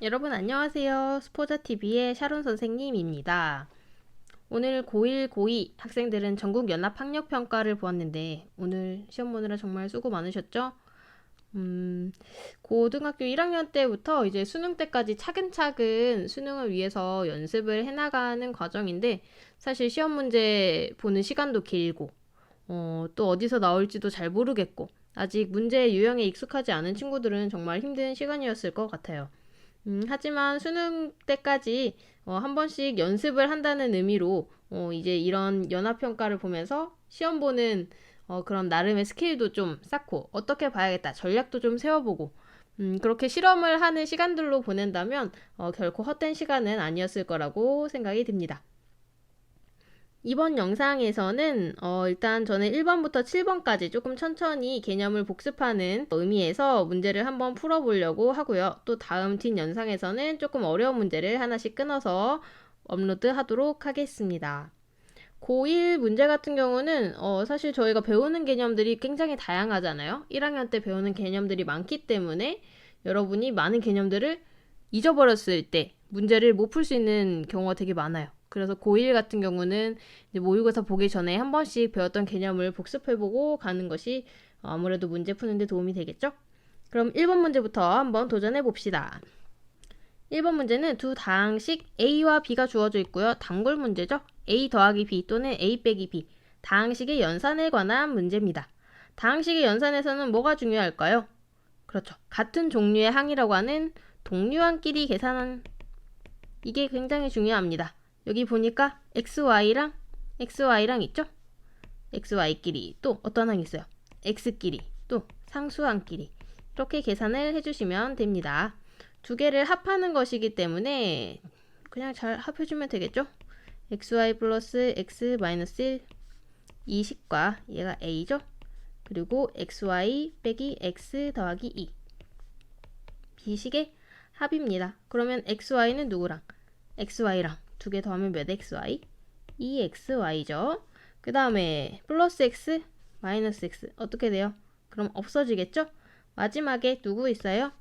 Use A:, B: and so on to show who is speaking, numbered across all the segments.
A: 여러분 안녕하세요. 스포자TV의 샤론 선생님입니다. 오늘 고1, 고2 학생들은 전국 연합 학력 평가를 보았는데 오늘 시험 보느라 정말 수고 많으셨죠? 음, 고등학교 1학년 때부터 이제 수능 때까지 차근차근 수능을 위해서 연습을 해나가는 과정인데 사실 시험 문제 보는 시간도 길고 어, 또 어디서 나올지도 잘 모르겠고 아직 문제 유형에 익숙하지 않은 친구들은 정말 힘든 시간이었을 것 같아요. 음, 하지만 수능 때까지 어, 한 번씩 연습을 한다는 의미로 어, 이제 이런 연합평가를 보면서 시험 보는 어, 그런 나름의 스킬도 좀 쌓고 어떻게 봐야겠다 전략도 좀 세워보고 음, 그렇게 실험을 하는 시간들로 보낸다면 어, 결코 헛된 시간은 아니었을 거라고 생각이 듭니다. 이번 영상에서는 어, 일단 저는 1번부터 7번까지 조금 천천히 개념을 복습하는 의미에서 문제를 한번 풀어보려고 하고요. 또 다음 뒷 영상에서는 조금 어려운 문제를 하나씩 끊어서 업로드 하도록 하겠습니다. 고1 문제 같은 경우는 어, 사실 저희가 배우는 개념들이 굉장히 다양하잖아요. 1학년 때 배우는 개념들이 많기 때문에 여러분이 많은 개념들을 잊어버렸을 때 문제를 못 풀 수 있는 경우가 되게 많아요. 그래서 고1 같은 경우는 모의고사 보기 전에 한 번씩 배웠던 개념을 복습해보고 가는 것이 아무래도 문제 푸는데 도움이 되겠죠? 그럼 1번 문제부터 한번 도전해 봅시다. 1번 문제는 두 다항식 A와 B가 주어져 있고요. 단골 문제죠. A 더하기 B 또는 A 빼기 B. 다항식의 연산에 관한 문제입니다. 다항식의 연산에서는 뭐가 중요할까요? 그렇죠. 같은 종류의 항이라고 하는 동류항끼리 계산한 이게 굉장히 중요합니다. 여기 보니까 xy랑 xy랑 있죠? xy끼리 또 어떤 항이 있어요? x끼리 또 상수항끼리 이렇게 계산을 해주시면 됩니다. 두 개를 합하는 것이기 때문에 그냥 잘 합해주면 되겠죠? xy 플러스 x 마이너스 1 이 식과 얘가 a죠? 그리고 xy 빼기 x 더하기 2 비식의 합입니다. 그러면 xy는 누구랑? xy랑 두 개 더하면 몇 xy? 2xy죠. 그 다음에 플러스 x 마이너스 x 어떻게 돼요? 그럼 없어지겠죠? 마지막에 누구 있어요?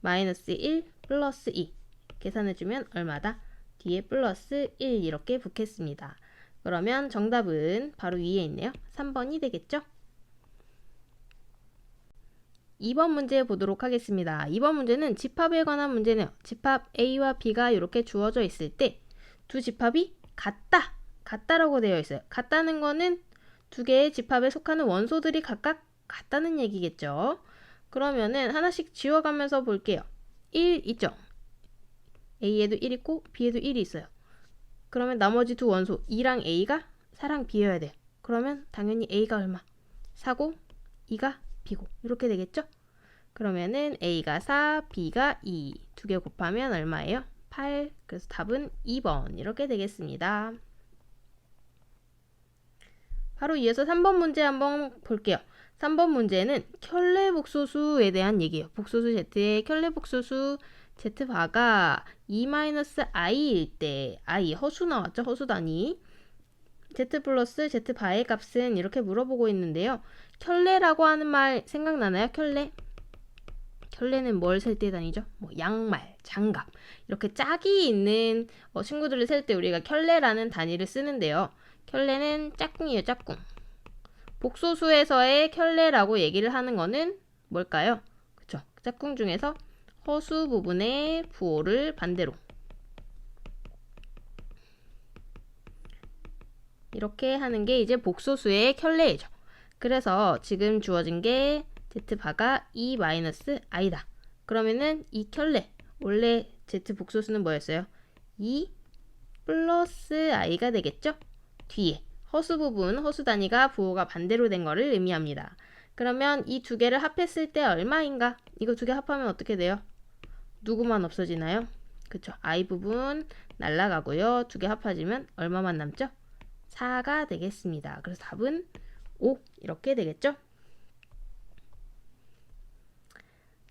A: 마이너스 1 플러스 2 계산해주면 얼마다? 뒤에 플러스 1 이렇게 붙겠습니다. 그러면 정답은 바로 위에 있네요. 3번이 되겠죠? 2번 문제 보도록 하겠습니다. 2번 문제는 집합에 관한 문제네요. 집합 A와 B가 이렇게 주어져 있을 때 두 집합이 같다. 같다라고 되어 있어요. 같다는 거는 두 개의 집합에 속하는 원소들이 각각 같다는 얘기겠죠. 그러면은 하나씩 지워가면서 볼게요. 1 있죠? A에도 1 있고 B에도 1이 있어요. 그러면 나머지 두 원소 2랑 A가 4랑 B여야 돼요. 그러면 당연히 A가 얼마? 4고 2가 B고 이렇게 되겠죠? 그러면은 A가 4, B가 2. 두 개 곱하면 얼마예요? 8. 그래서 답은 2번 이렇게 되겠습니다. 바로 이어서 3번 문제 한번 볼게요. 3번 문제는 켤레 복소수에 대한 얘기예요. 복소수 Z의 켤레 복소수 Z바가 2-i일 때 i 허수 나왔죠? 허수 단위. Z 플러스 Z바의 값은 이렇게 물어보고 있는데요. 켤레라고 하는 말 생각나나요? 켤레? 켤레는 뭘 셀 때 다니죠? 뭐 양말, 장갑 이렇게 짝이 있는 어, 친구들을 셀 때 우리가 켤레라는 단위를 쓰는데요. 켤레는 짝꿍이에요, 짝꿍. 복소수에서의 켤레라고 얘기를 하는 거는 뭘까요? 그쵸? 짝꿍 중에서 허수 부분의 부호를 반대로 이렇게 하는 게 이제 복소수의 켤레이죠. 그래서 지금 주어진 게 z바가 2 마이너스 i다. 그러면은 이 켤레 원래 z 복소수는 뭐였어요? 2 플러스 i가 되겠죠? 뒤에 허수 부분, 허수 단위가 부호가 반대로 된 거를 의미합니다. 그러면 이 두 개를 합했을 때 얼마인가? 이거 두 개 합하면 어떻게 돼요? 누구만 없어지나요? 그쵸. i 부분 날라가고요. 두 개 합해지면 얼마만 남죠? 4가 되겠습니다. 그래서 답은 5 이렇게 되겠죠?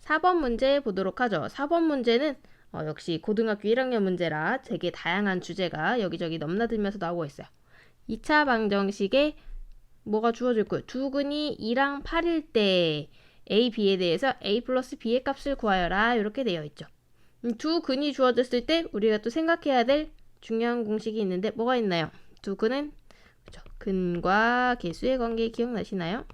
A: 4번 문제 보도록 하죠. 4번 문제는 어, 역시 고등학교 1학년 문제라 되게 다양한 주제가 여기저기 넘나들면서 나오고 있어요. 2차 방정식에 뭐가 주어져 있고요. 두근이 2랑 8일 때 A, B에 대해서 A 플러스 B의 값을 구하여라 이렇게 되어 있죠. 음, 두 근이 주어졌을 때 우리가 또 생각해야 될 중요한 공식이 있는데 뭐가 있나요? 두 근은 그죠? 근과 개수의 관계 기억나시나요?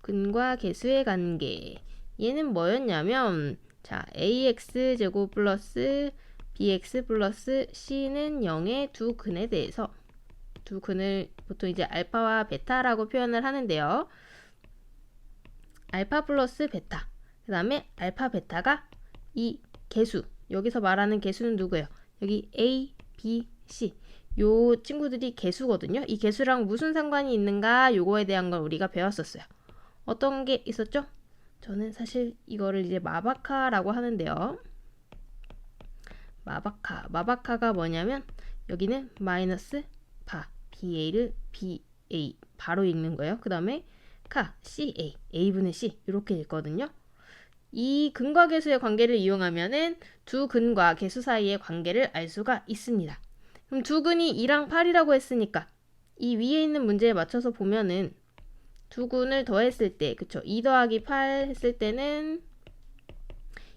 A: 근과 개수의 관계. 얘는 뭐였냐면 자, ax 제곱 플러스 bx 플러스 c는 0의 두 근에 대해서 두 근을 보통 이제 알파와 베타라고 표현을 하는데요. 알파 플러스 베타. 그 다음에 알파 베타가 이 개수. 여기서 말하는 개수는 누구예요? 여기 A, B, C. 요 친구들이 개수거든요. 이 개수랑 무슨 상관이 있는가 요거에 대한 걸 우리가 배웠었어요. 어떤 게 있었죠? 저는 사실 이거를 이제 마바카라고 하는데요. 마바카. 마바카가 뭐냐면 여기는 마이너스 바 BA를 BA 바로 읽는 거예요. 그 다음에 카 CA A분의 C 이렇게 읽거든요. 이 근과 개수의 관계를 이용하면은 두 근과 개수 사이의 관계를 알 수가 있습니다. 그럼 두 근이 2랑 8이라고 했으니까 이 위에 있는 문제에 맞춰서 보면은 두 근을 더했을 때, 그쵸? 2 더하기 8 했을 때는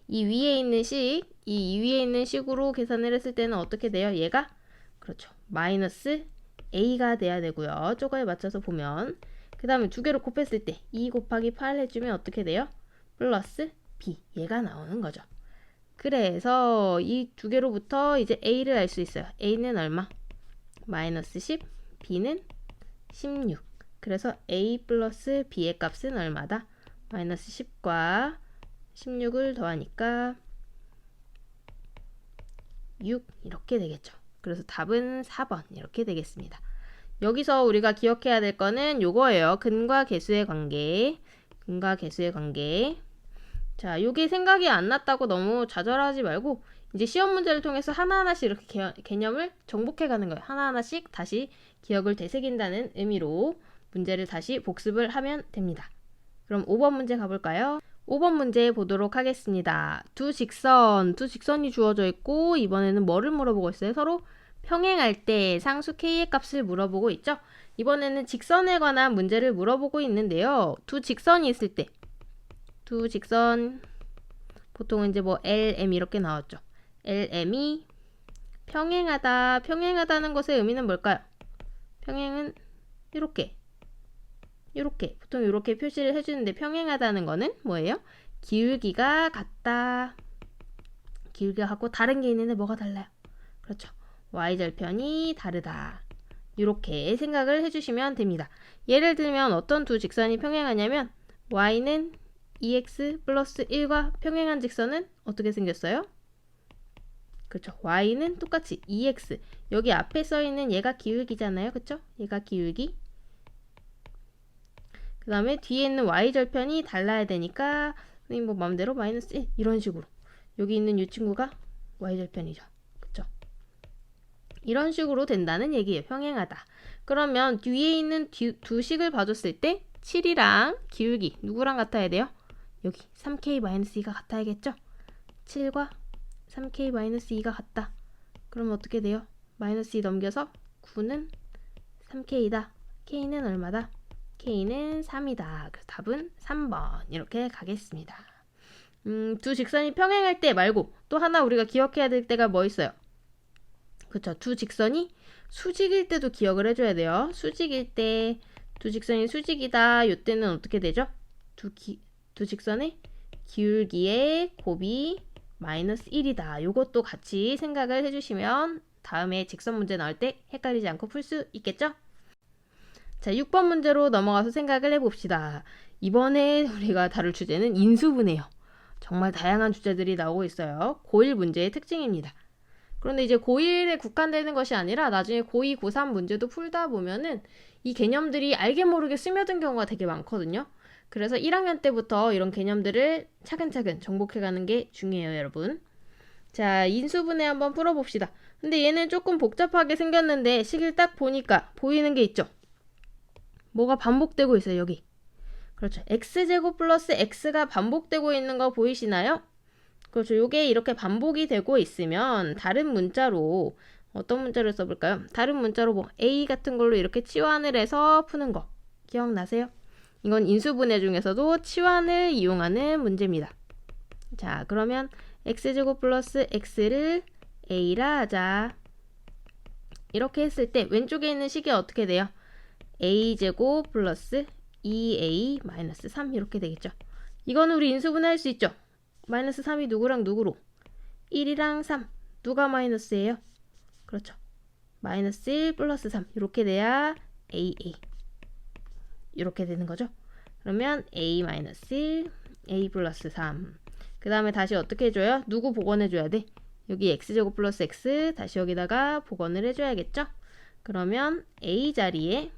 A: 이 위에 있는 식, 이 위에 있는 식으로 계산을 했을 때는 어떻게 돼요? 얘가 그렇죠. 마이너스 a가 돼야 되고요. 쪼가에 맞춰서 보면 그 다음에 두 개로 곱했을 때 2 곱하기 8 해주면 어떻게 돼요? 플러스 b 얘가 나오는 거죠. 그래서 이 두 개로부터 이제 a를 알 수 있어요. a는 얼마? 마이너스 10, b는 16. 그래서 a 플러스 b의 값은 얼마다? 마이너스 10과 16을 더하니까 6 이렇게 되겠죠. 그래서 답은 4번 이렇게 되겠습니다. 여기서 우리가 기억해야 될 거는 요거예요. 근과 개수의 관계. 근과 개수의 관계. 자, 요게 생각이 안 났다고 너무 좌절하지 말고 이제 시험 문제를 통해서 하나하나씩 이렇게 개, 개념을 정복해 가는 거예요. 하나하나씩 다시 기억을 되새긴다는 의미로 문제를 다시 복습을 하면 됩니다. 그럼 5번 문제 가볼까요? 5번 문제 보도록 하겠습니다. 두 직선, 두 직선이 주어져 있고 이번에는 뭐를 물어보고 있어요? 서로 평행할 때 상수 k의 값을 물어보고 있죠? 이번에는 직선에 관한 문제를 물어보고 있는데요. 두 직선이 있을 때, 두 직선, 보통은 이제 뭐 LM 이렇게 나왔죠. LM이 평행하다, 평행하다는 것의 의미는 뭘까요? 평행은 이렇게, 이렇게, 보통 이렇게 표시를 해주는데 평행하다는 거는 뭐예요? 기울기가 같다. 기울기가 같고 다른 게 있는데 뭐가 달라요? 그렇죠. y절편이 다르다. 이렇게 생각을 해주시면 됩니다. 예를 들면 어떤 두 직선이 평행하냐면 y는 2x 플러스 1과 평행한 직선은 어떻게 생겼어요? 그렇죠. y는 똑같이 2x. 여기 앞에 써 있는 얘가 기울기잖아요. 그렇죠? 얘가 기울기. 그 다음에 뒤에 있는 y절편이 달라야 되니까 뭐 마음대로 마이너스 1 이런 식으로 여기 있는 이 친구가 y절편이죠. 이런 식으로 된다는 얘기예요. 평행하다. 그러면 뒤에 있는 두, 두 식을 봐줬을 때 7이랑 기울기 누구랑 같아야 돼요? 여기 3k-2가 같아야겠죠? 7과 3k-2가 같다. 그럼 어떻게 돼요? 마이너스 2 넘겨서 9는 3k이다. k는 얼마다? k는 3이다. 그래서 답은 3번 이렇게 가겠습니다. 음, 두 직선이 평행할 때 말고 또 하나 우리가 기억해야 될 때가 뭐 있어요? 그쵸. 두 직선이 수직일 때도 기억을 해줘야 돼요. 수직일 때, 두 직선이 수직이다. 요때는 어떻게 되죠? 두, 기, 두 직선의 기울기의 곱이 마이너스 1이다. 요것도 같이 생각을 해주시면 다음에 직선 문제 나올 때 헷갈리지 않고 풀 수 있겠죠? 자, 6번 문제로 넘어가서 생각을 해봅시다. 이번에 우리가 다룰 주제는 인수분해요. 정말 다양한 주제들이 나오고 있어요. 고1 문제의 특징입니다. 그런데 이제 고1에 국한되는 것이 아니라 나중에 고2, 고3 문제도 풀다 보면은 이 개념들이 알게 모르게 스며든 경우가 되게 많거든요. 그래서 1학년 때부터 이런 개념들을 차근차근 정복해가는 게 중요해요, 여러분. 자, 인수분해 한번 풀어봅시다. 근데 얘는 조금 복잡하게 생겼는데 식을 딱 보니까 보이는 게 있죠? 뭐가 반복되고 있어요, 여기. 그렇죠. x제곱 플러스 x가 반복되고 있는 거 보이시나요? 그렇죠. 요게 이렇게 반복이 되고 있으면 다른 문자로 어떤 문자를 써볼까요? 다른 문자로 뭐 A 같은 걸로 이렇게 치환을 해서 푸는 거 기억나세요? 이건 인수분해 중에서도 치환을 이용하는 문제입니다. 자, 그러면 x제곱 플러스 x를 a라 하자. 이렇게 했을 때 왼쪽에 있는 식이 어떻게 돼요? a제곱 플러스 2a 마이너스 3 이렇게 되겠죠. 이건 우리 인수분해 할 수 있죠. 마이너스 3이 누구랑 누구로? 1이랑 3. 누가 마이너스예요? 그렇죠. 마이너스 1 플러스 3 이렇게 돼야 AA 이렇게 되는 거죠. 그러면 A 마이너스 1, A 플러스 3. 그 다음에 다시 어떻게 해줘요? 누구 복원해줘야 돼? 여기 x제곱 플러스 x 다시 여기다가 복원을 해줘야겠죠? 그러면 A 자리에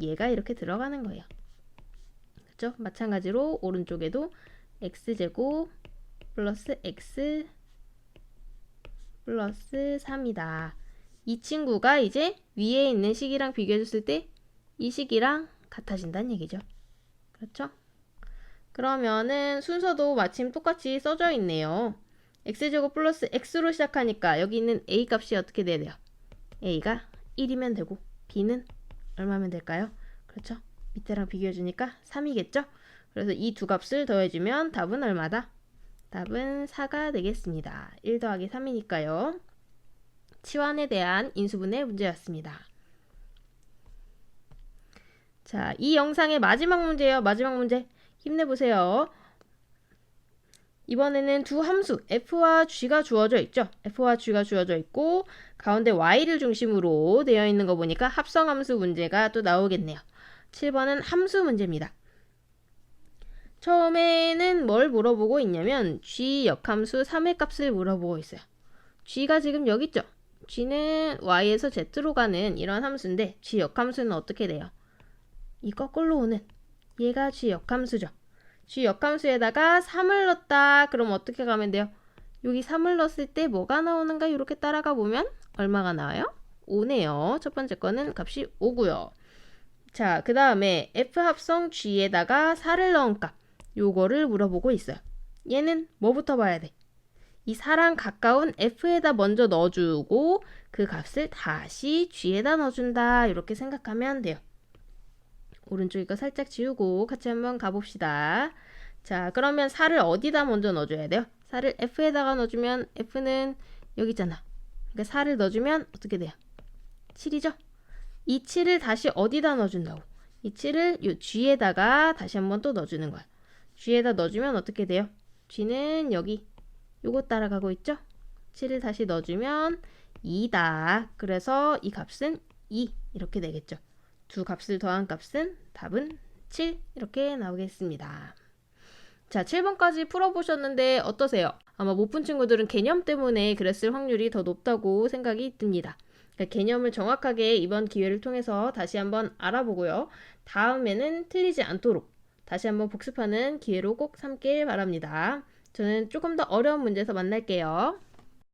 A: 얘가 이렇게 들어가는 거예요. 그렇죠? 마찬가지로 오른쪽에도 x제곱 플러스 x 플러스 3이다. 이 친구가 이제 위에 있는 식이랑 비교해줬을 때 이 식이랑 같아진다는 얘기죠. 그렇죠? 그러면은 순서도 마침 똑같이 써져 있네요. x제곱 플러스 x로 시작하니까 여기 있는 a 값이 어떻게 돼야 돼요? a가 1이면 되고 b는 얼마면 될까요? 그렇죠? 밑에랑 비교해주니까 3이겠죠? 그래서 이 두 값을 더해주면 답은 얼마다? 답은 4가 되겠습니다. 1 더하기 3이니까요. 치환에 대한 인수분해 문제였습니다. 자, 이 영상의 마지막 문제예요. 마지막 문제. 힘내보세요. 이번에는 두 함수 f와 g가 주어져 있죠. f와 g가 주어져 있고 가운데 y를 중심으로 되어 있는 거 보니까 합성 함수 문제가 또 나오겠네요. 7번은 함수 문제입니다. 처음에는 뭘 물어보고 있냐면 g 역함수 3의 값을 물어보고 있어요. g가 지금 여기 있죠. g는 y에서 z로 가는 이런 함수인데 g 역함수는 어떻게 돼요? 이 거꾸로 오는 얘가 g 역함수죠. g 역함수에다가 3을 넣었다. 그럼 어떻게 가면 돼요? 여기 3을 넣었을 때 뭐가 나오는가 이렇게 따라가 보면 얼마가 나와요? 5네요. 첫 번째 거는 값이 5고요. 자, 그 다음에 f 합성 g에다가 4를 넣은 값. 요거를 물어보고 있어요. 얘는 뭐부터 봐야 돼? 이 4랑 가까운 f에다 먼저 넣어주고 그 값을 다시 g에다 넣어준다. 이렇게 생각하면 돼요. 오른쪽 이거 살짝 지우고 같이 한번 가봅시다. 자, 그러면 4를 어디다 먼저 넣어줘야 돼요? 4를 F에다가 넣어주면 F는 여기 있잖아. 그러니까 4를 넣어주면 어떻게 돼요? 7이죠? 이 7을 다시 어디다 넣어준다고? 이 7을 요 G에다가 다시 한번 또 넣어주는 거야. G에다 넣어주면 어떻게 돼요? G는 여기 요거 따라가고 있죠? 7을 다시 넣어주면 2다. 그래서 이 값은 2 이렇게 되겠죠. 두 값을 더한 값은 답은 7 이렇게 나오겠습니다. 자, 7번까지 풀어보셨는데 어떠세요? 아마 못 푼 친구들은 개념 때문에 그랬을 확률이 더 높다고 생각이 듭니다. 그러니까 개념을 정확하게 이번 기회를 통해서 다시 한번 알아보고요. 다음에는 틀리지 않도록 다시 한번 복습하는 기회로 꼭 삼길 바랍니다. 저는 조금 더 어려운 문제에서 만날게요.